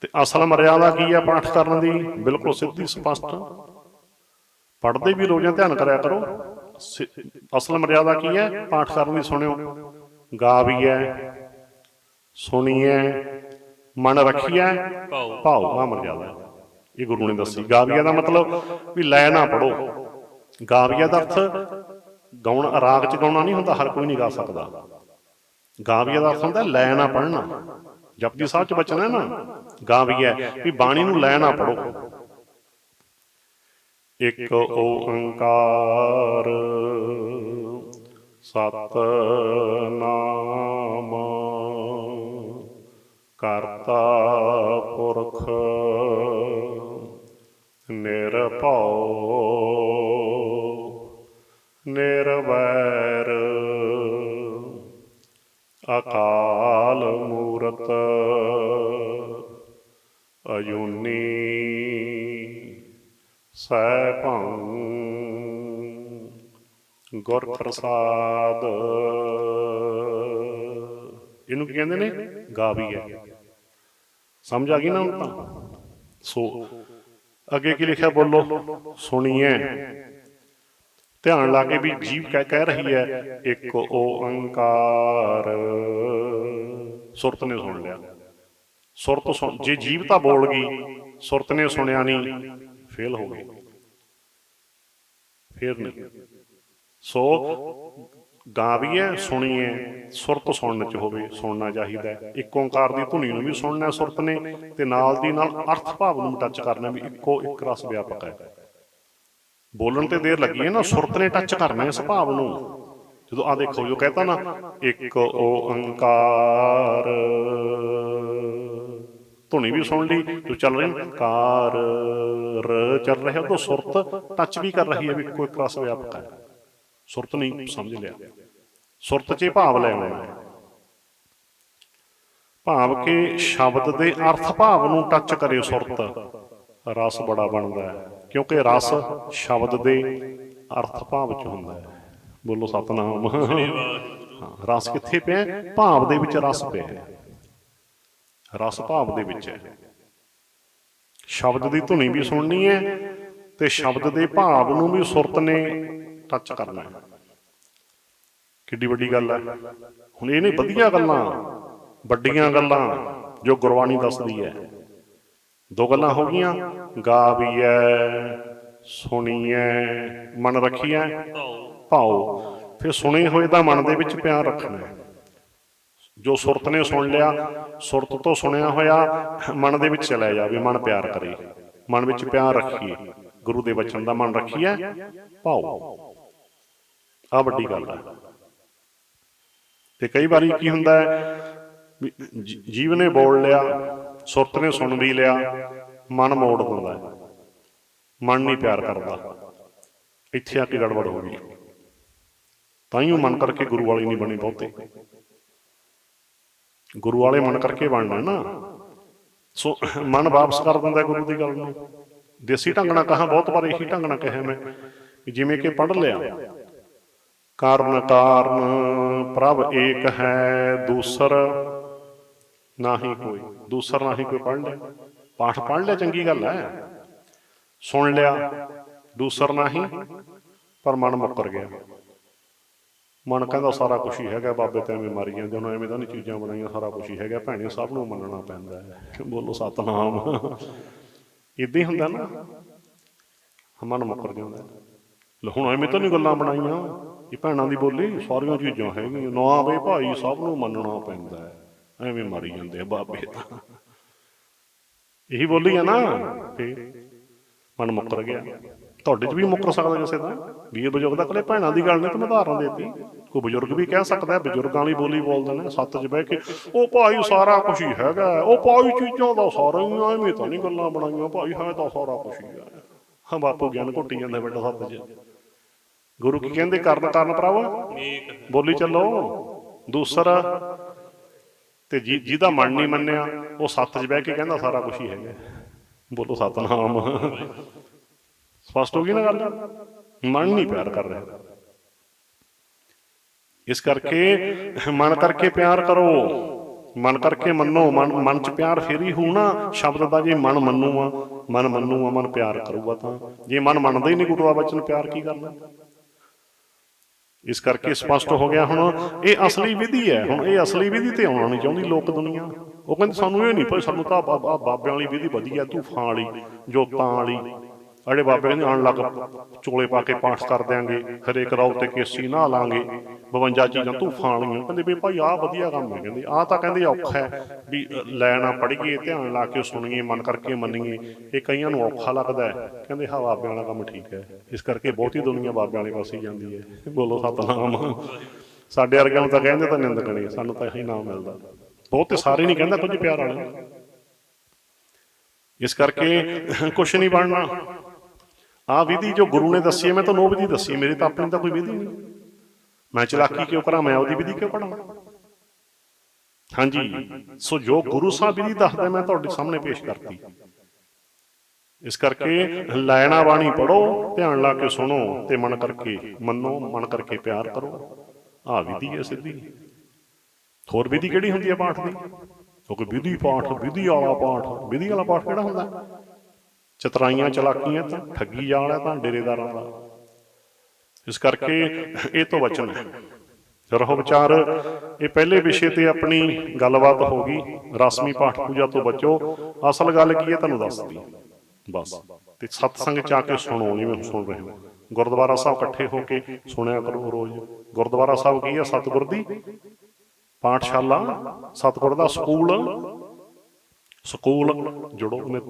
ਤੇ ਅਸਲ ਮਰਿਆਦਾ ਕੀ ਹੈ ਪਾਠ ਕਰਨ ਦੀ? ਬਿਲਕੁਲ ਸਿੱਧੀ ਸਪਸ਼ਟ। ਪੜ੍ਹਦੇ ਵੀ ਰੋਜ਼ਾਂ ਧਿਆਨ ਕਰਿਆ ਕਰੋ। ਅਸਲ ਮਰਿਆਦਾ ਕੀ ਹੈ ਪਾਠ ਕਰਨ ਦੀ ਸੁਣਿਓ। ਗਾਵੀਐ ਸੁਣੀਐ ਮਨ ਰੱਖੀਐ ਭਾਉ। ਆ ਮਰਿਆਦਾ। ਹੈ। ਇਹ ਗੁਰੂ ਨੇ ਦੱਸੀ। ਗਾਵੀਆ ਦਾ ਮਤਲਬ ਵੀ ਲੈ ਨਾ ਪੜੋ ਗਾਵੀਆ ਦਾ ਅਰਥ ਗਾਉਣ ਰਾਗ ਚ ਗਾਉਣਾ ਨਹੀਂ ਹੁੰਦਾ ਹਰ ਕੋਈ ਨਹੀਂ ਗਾ ਸਕਦਾ। ਗਾਵੀਆ ਦਾ ਅਰਥ ਹੁੰਦਾ ਲੈ ਨਾ ਪੜਨਾ ਜਪਜੀ ਸਾਹਿਬ ਚ ਬਚਨ ਹੈ ਨਾ। ਗਾਵੀਆ ਵੀ ਬਾਣੀ ਨੂੰ ਲੈ ਪੜੋ ਇੱਕ ਓੰਕਾਰ ਸਤਨਾਮ ਕਰਤਾ ਪੁਰਖ ਨਿਰਭਉ ਨਿਰਵੈਰ ਅਜੂਨੀ ਸੈਭੰ ਗੁਰ ਪ੍ਰਸਾਦ। ਇਹਨੂੰ ਕੀ ਕਹਿੰਦੇ ਨੇ? ਗਾਵੀ ਹੈ ਸਮਝ ਆ ਗਈ ਨਾ ਹੁਣ ਤਾਂ? ਸੋ ਅੱਗੇ ਕੀ ਲਿਖਿਆ ਬੋਲੋ? ਸੁਣੀਏ ਧਿਆਨ ਲਾ ਕੇ ਵੀ ਜੀਵ ਕਹਿ ਕਹਿ ਰਹੀ ਹੈ ਇੱਕ ਓੰਕਾਰ। ਸੁਰਤ ਨੇ ਸੁਣ ਲਿਆ। ਸੁਰਤ ਸੁਣ ਜੇ ਜੀਵ ਤਾਂ ਬੋਲ ਗਈ ਸੁਰਤ ਨੇ ਸੁਣਿਆ ਨਹੀਂ ਫੇਲ ਹੋ ਗਈ। ਫੇਰ ਨਹੀਂ। ਸੋ ਗਾਵੀਏ ਸੁਣੀਏ ਸੁਰਤ ਸੁਣਨ ਚ ਹੋਵੇ ਸੁਣਨਾ ਚਾਹੀਦਾ ਹੈ। ਇੱਕ ਓੰਕਾਰ ਦੀ ਧੁਨੀ ਨੂੰ ਵੀ ਸੁਣਨਾ ਸੁਰਤ ਨੇ ਤੇ ਨਾਲ ਦੀ ਨਾਲ ਅਰਥ ਭਾਵ ਨੂੰ ਟੱਚ ਕਰਨਾ ਵੀ ਇੱਕੋ ਇੱਕ ਰਸ ਵਿਆਪਕ ਹੈ। ਬੋਲਣ ਤੇ ਦੇਰ ਲੱਗੀ ਹੈ ਨਾ ਸੁਰਤ ਨੇ ਟੱਚ ਕਰਨਾ ਇਸ ਭਾਵ ਨੂੰ ਜਦੋਂ ਆ ਦੇਖੋ ਜੋ ਕਹਤਾ ਨਾ ਇੱਕ ਓੰਕਾਰ। ਧੁਨੀ ਵੀ ਸੁਣ ਲਈ ਜੋ ਚੱਲ ਰਹੀ ਕਾਰ ਰ ਚੱਲ ਰਿਹਾ ਉਹ ਸੁਰਤ ਟੱਚ ਵੀ ਕਰ ਰਹੀ ਹੈ ਵੀ ਇੱਕੋ ਇੱਕ ਵਿਆਪਕ ਹੈ। ਸੁਰਤ ਨਹੀਂ, ਸਮਝ ਲਿਆ। ਸੁਰਤ 'ਚ ਭਾਵ ਲੈ ਆਉਣਾ ਭਾਵ ਕਿ ਸ਼ਬਦ ਦੇ ਅਰਥ ਭਾਵ ਨੂੰ ਟੱਚ ਕਰੇ ਸੁਰਤ। ਰਸ ਬੜਾ ਬਣਦਾ ਹੈ, ਕਿਉਂਕਿ ਰਸ ਸ਼ਬਦ ਦੇ ਅਰਥ ਭਾਵ 'ਚ ਹੁੰਦਾ ਹੈ। ਬੋਲੋ ਸਤਨਾਮ। ਰਸ ਕਿੱਥੇ ਪਿਆ? ਭਾਵ ਦੇ ਵਿੱਚ ਰਸ ਪਿਆ। ਹੈ ਰਸ ਭਾਵ ਦੇ ਵਿੱਚ ਹੈ। ਸ਼ਬਦ ਦੀ ਧੁਨੀ ਵੀ ਸੁਣਨੀ ਹੈ ਤੇ ਸ਼ਬਦ ਦੇ ਭਾਵ ਨੂੰ ਵੀ ਸੁਰਤ ਨੇ ਟੱਚ ਕਰਨਾ ਹੈ। ਕਿੱਡੀ ਵੱਡੀ ਗੱਲ ਹੈ। ਹੁਣ ਇਹ ਨੇ ਵਧੀਆ ਗੱਲਾਂ, ਵੱਡੀਆਂ ਗੱਲਾਂ ਜੋ ਗੁਰਬਾਣੀ ਦੱਸਦੀ ਹੈ। ਦੋ ਗੱਲਾਂ ਹੋ ਗਈਆਂ। ਗਾਵੀਐ, ਸੁਣੀਐ, ਮਨ ਰੱਖੀਐ, ਭਾਉ। ਭਾਉ ਫਿਰ ਸੁਣੇ ਹੋਏ ਦਾ ਮਨ ਦੇ ਵਿੱਚ ਪਿਆਰ ਰੱਖਣਾ ਹੈ। ਜੋ ਸੁਰਤ ਨੇ ਸੁਣ ਲਿਆ, ਸੁਰਤ ਤੋਂ ਸੁਣਿਆ ਹੋਇਆ ਮਨ ਦੇ ਵਿੱਚ ਚਲਾ ਜਾਵੇ, ਮਨ ਪਿਆਰ ਕਰੇ। ਮਨ ਵਿੱਚ ਪਿਆਰ ਰੱਖੀਏ। ਗੁਰੂ ਦੇ ਬਚਨ ਦਾ ਮਨ ਰੱਖੀਏ ਭਾਉ ਆ ਵੱਡੀ ਗੱਲ ਹੈ। ਤੇ ਕਈ ਵਾਰੀ ਕੀ ਹੁੰਦਾ ਹੈ ਜੀਵ ਨੇ ਬੋਲ ਲਿਆ, ਸੁਰਤ ਨੇ ਸੁਣ ਵੀ ਲਿਆ, ਮਨ ਮੋੜ ਦਿੰਦਾ ਹੈ। ਮਨ ਨਹੀਂ ਪਿਆਰ ਕਰਦਾ। ਇੱਥੇ ਆ ਕੇ ਗੜਬੜ ਹੋ ਗਈ। ਤਾਂ ਹੀ ਉਹ ਮਨ ਕਰਕੇ ਗੁਰੂ ਵਾਲੀ ਨਹੀਂ ਬਣੀ ਬਹੁਤੇ। ਗੁਰੂ ਵਾਲੇ ਮਨ ਕਰਕੇ ਬਣਨਾ ਨਾ। ਸੋ ਮਨ ਵਾਪਸ ਕਰ ਦਿੰਦਾ ਗੁਰੂ ਦੀ ਗੱਲ ਨੂੰ। ਦੇਸੀ ਢੰਗ ਨਾਲ ਕਹਾ ਬਹੁਤ ਵਾਰ ਇਹੀ ਢੰਗ ਨਾਲ ਕਿਹਾ ਮੈਂ ਜਿਵੇਂ ਕਿ ਪੜ੍ਹ ਲਿਆ। ਕਾਰਨ ਕਾਰਨ ਪ੍ਰਭ ਏਕ ਹੈ ਦੂਸਰ ਨਾਹੀ ਕੋਈ। ਦੂਸਰ ਨਾਹੀ ਕੋਈ ਪੜ੍ਹ ਲਿਆ। ਪਾਠ ਪੜ੍ਹ ਲਿਆ ਚੰਗੀ ਗੱਲ ਹੈ। ਸੁਣ ਲਿਆ। ਦੂਸਰ ਨਾਹੀ, ਪਰ ਮਨ ਮੁੱਕਰ ਗਿਆ। ਮਨ ਕਹਿੰਦਾ ਸਾਰਾ ਕੁਝ ਹੀ ਹੈਗਾ ਬਾਬੇ ਤੇ ਐਵੇਂ ਮਾਰੀ ਜਾਂਦੇ ਹੁਣ ਐਵੇਂ ਤਾਂ ਨਹੀਂ ਚੀਜ਼ਾਂ ਬਣਾਈਆਂ ਸਾਰਾ ਕੁਝ ਹੀ ਹੈਗਾ ਭੈਣੇ ਸਭ ਨੂੰ ਮੰਨਣਾ ਪੈਂਦਾ ਹੈ। ਬੋਲੋ ਸਤਨਾਮ। ਇਦਾਂ ਹੀ ਹੁੰਦਾ ਨਾ। ਮਨ ਮੁੱਕਰ ਜਾਂਦਾ। ਲੈ ਹੁਣ ਐਵੇਂ ਤਾਂ ਨਹੀਂ ਗੱਲਾਂ ਬਣਾਈਆਂ। ਇਹ ਭੈਣਾਂ ਦੀ ਬੋਲੀ ਸਾਰੀਆਂ ਚੀਜ਼ਾਂ ਹੈਗੀਆਂ। ਨਾ ਬਈ ਭਾਈ ਸਭ ਨੂੰ ਮੰਨਣਾ ਪੈਂਦਾ ਹੈ। ਐਵੇਂ ਮਾਰੀ ਜਾਂਦੇ ਆ ਬਾਬੇ ਤਾਂ। ਇਹੀ ਬੋਲੀ ਆ ਨਾ। ਤੇ ਮਨ ਮੁੱਕਰ ਗਿਆ। ਤੁਹਾਡੇ 'ਚ ਵੀ ਮੁੱਕਰ ਸਕਦਾ ਕਿਸੇ ਦਾ। ਵੀਰ ਬਜ਼ੁਰਗ ਦਾ ਕੋਲੇ ਭੈਣਾਂ ਦੀ ਗੱਲ ਨੇ ਤਾਂ ਮੈਂ ਦੇਤੀ। ਕੋਈ ਬਜ਼ੁਰਗ ਵੀ ਕਹਿ ਸਕਦਾ ਬਜ਼ੁਰਗਾਂ ਵਾਲੀ ਬੋਲੀ ਬੋਲਦੇ ਨੇ, ਸੱਤ 'ਚ ਬਹਿ ਕੇ, ਉਹ ਭਾਈ ਸਾਰਾ ਕੁਝ ਹੀ ਹੈਗਾ ਉਹ ਭਾਈ ਚੀਜ਼ਾਂ ਦਾ ਸਾਰਾ ਹੀ ਐਵੇਂ ਤਾਂ ਨਹੀਂ ਗੱਲਾਂ ਬਣਾਈਆਂ, ਭਾਈ ਹੈ ਤਾਂ ਸਾਰਾ ਕੁਝ ਹੀ ਹੈ ਹਾਂ, ਬਾਪੂ ਗਿਆਨ ਘੁੱਟੀ ਜਾਂਦਾ ਬੇਟਾ ਸੱਤ 'ਚ। ਗੁਰੂ ਕੀ ਕਹਿੰਦੇ, ਕਰਨ ਕਰਨ ਪ੍ਰਭ, ਬੋਲੀ ਚੱਲੋ, ਦੂਸਰਾ, ਤੇ ਜੀ- ਜਿਹਦਾ ਮਨ ਨਹੀਂ ਮੰਨਿਆ, ਉਹ ਸੱਤ 'ਚ ਬਹਿ ਕੇ ਕਹਿੰਦਾ ਸਾਰਾ ਕੁਝ ਹੀ ਹੈਗਾ। ਬੋਲੋ ਸਤਨਾਮ। ਸਪਸ਼ਟ ਹੋ ਗਈ ਨਾ ਗੱਲ? ਮਨ ਨਹੀਂ ਪਿਆਰ ਕਰ ਰਿਹਾ। ਇਸ ਕਰਕੇ ਮਨ ਕਰਕੇ ਪਿਆਰ ਕਰੋ। ਮਨ ਕਰਕੇ ਮੰਨੋ। ਮਨ ਮਨ ਚ ਪਿਆਰ ਫੇਰ ਹੀ ਹੋਊ ਨਾ। ਸ਼ਬਦ ਦਾ ਜੇ ਮਨ ਮੰਨੂ ਆ ਮਨ ਮੰਨੂ ਆ ਮਨ ਪਿਆਰ ਕਰੂਗਾ ਤਾਂ। ਜੇ ਮਨ ਮੰਨਦਾ ਹੀ ਨਹੀਂ ਗੁਰੂ ਦਾ ਬਚਨ, ਪਿਆਰ ਕੀ ਕਰਨਾ? ਇਸ ਕਰਕੇ ਸਪਸ਼ਟ ਹੋ ਗਿਆ ਹੁਣ, ਇਹ ਅਸਲੀ ਵਿਧੀ ਹੈ। ਹੁਣ ਇਹ ਅਸਲੀ ਵਿਧੀ ਤੇ ਆਉਣਾ ਨਹੀਂ ਚਾਹੁੰਦੀ ਲੋਕ ਦੁਨੀਆ। ਉਹ ਕਹਿੰਦੇ ਸਾਨੂੰ ਇਹ ਨਹੀਂ ਭਾਈ ਸਾਨੂੰ ਤਾਂ ਬਾ- ਬਾਬਿਆਂ ਵਾਲੀ ਵਿਧੀ ਵਧੀਆ ਤੂਫਾਨ ਵਾਲੀ, ਜੋਤਾਂ ਵਾਲੀ। ਅੜੇ ਬਾਬੇ ਕਹਿੰਦੇ ਆਣ ਲੱਗ, ਚੋਲੇ ਪਾ ਕੇ ਪਾਠ ਕਰ ਦਿਆਂਗੇ ਹਰੇਕ ਰੌਲ ਤੇ ਕੇਸੀ ਨਹਾ ਲਾਂਗੇ 52 ਚੀਜ਼ਾਂ ਤੂਫਾਨ ਕਹਿੰਦੇ, ਵੀ ਭਾਈ ਆਹ ਵਧੀਆ ਕੰਮ ਹੈ। ਕਹਿੰਦੇ, ਆਹ ਤਾਂ ਕਹਿੰਦੇ ਔਖਾ ਹੈ ਵੀ ਲੈਣਾ ਪੜੀਏ ਧਿਆਨ ਲਾ ਕੇ ਸੁਣੀਏ, ਮਨ ਕਰਕੇ ਮੰਨੀਏ, ਇਹ ਕਈਆਂ ਨੂੰ ਔਖਾ ਲੱਗਦਾ ਹੈ। ਕਹਿੰਦੇ, ਹਾਂ, ਬਾਬਿਆਂ ਵਾਲਾ ਕੰਮ ਠੀਕ ਹੈ। ਇਸ ਕਰਕੇ ਬਹੁਤੀ ਦੁਨੀਆ ਬਾਬਿਆਂ ਵਾਲੇ ਪਾਸੇ ਜਾਂਦੀ ਹੈ। ਬੋਲੋ, ਸਤਨਾਮ। ਸਾਡੇ ਵਰਗਿਆਂ ਨੂੰ ਤਾਂ ਕਹਿੰਦੇ ਤਾਂ ਨਿੰਦਕਣੇ ਸਾਨੂੰ ਤਾਂ ਇਹੀ ਨਾਮ ਮਿਲਦਾ। ਬਹੁਤੇ ਸਾਰੇ ਨਹੀਂ ਕਹਿੰਦਾ, ਕੁਝ ਪਿਆਰ ਵਾਲੇ। ਇਸ ਕਰਕੇ ਕੁਝ ਨਹੀਂ ਬਣਨਾ। ਆ ਵਿਧੀ ਜੋ ਗੁਰੂ ਨੇ ਦੱਸੀ ਹੈ, ਮੈਂ ਤੁਹਾਨੂੰ ਉਹ ਵਿਧੀ ਦੱਸੀ ਮੇਰੇ ਤਾਂ ਆਪਣੀ ਤਾਂ ਕੋਈ ਵਿਧੀ ਨਹੀਂ। ਮੈਂ ਚਲਾਕੀ ਕਿਉਂ ਕਰਾਂ, ਮੈਂ ਉਹਦੀ ਵਿਧੀ ਕਿਉਂ ਪੜਾਂ ਹਾਂਜੀ, ਸੋ ਜੋ ਗੁਰੂ ਸਾਹਿਬ ਵਿਧੀ ਦੱਸਦਾ ਮੈਂ ਤੁਹਾਡੇ ਸਾਹਮਣੇ ਪੇਸ਼ ਕਰਤੀ। ਇਸ ਕਰਕੇ ਲੈਣਾ ਬਾਣੀ ਪੜੋ ਧਿਆਨ ਲਾ ਕੇ ਸੁਣੋ ਤੇ ਮਨ ਕਰਕੇ ਮੰਨੋ, ਮਨ ਕਰਕੇ ਪਿਆਰ ਕਰੋ। ਆ ਵਿਧੀ ਹੈ ਸਿੱਧੀ। ਹੋਰ ਵਿਧੀ ਕਿਹੜੀ ਹੁੰਦੀ ਹੈ ਪਾਠ ਦੀ? ਕਿਉਂਕਿ ਵਿਧੀ ਪਾਠ, ਵਿਧੀ ਵਾਲਾ ਪਾਠ, ਵਿਧੀ ਵਾਲਾ ਪਾਠ ਕਿਹੜਾ ਹੁੰਦਾ? ਚਤਰਾਈਆਂ ਚਲਾਕੀਆਂ ਤਾਂ ਠੱਗੀ ਜਾਲ ਹੈ ਤਾਂ ਡੇਰੇਦਾਰਾਂ ਦਾ। ਇਸ ਕਰਕੇ ਇਹ ਤੋਂ ਬਚਣਾ। ਹੈ ਰਹੋ ਵਿਚਾਰ ਇਹ ਪਹਿਲੇ ਵਿਸ਼ੇ ਤੇ ਆਪਣੀ ਗੱਲਬਾਤ ਹੋ ਗਈ ਰਸਮੀ ਪਾਠ ਪੂਜਾ ਤੋਂ ਬਚੋ। ਅਸਲ ਗੱਲ ਕੀ ਹੈ ਤੁਹਾਨੂੰ ਦੱਸਦੀ ਬਸ। ਤੇ ਸਤਸੰਗ ਚ ਆ ਕੇ ਸੁਣੋ ਜਿਵੇਂ ਹੁਣ ਸੁਣ ਰਹੇ ਹੋ। ਗੁਰਦੁਆਰਾ ਸਾਹਿਬ ਇਕੱਠੇ ਹੋ ਕੇ ਸੁਣਿਆ ਕਰੋ ਰੋਜ਼। ਗੁਰਦੁਆਰਾ ਸਾਹਿਬ ਕੀ ਹੈ? ਸਤਿਗੁਰ ਦੀ ਪਾਠਸ਼ਾਲਾ। ਸਤਿਗੁਰ ਦਾ ਸਕੂਲ। ਸਕੂਲ ਜੁੜੋ ਨਿਤ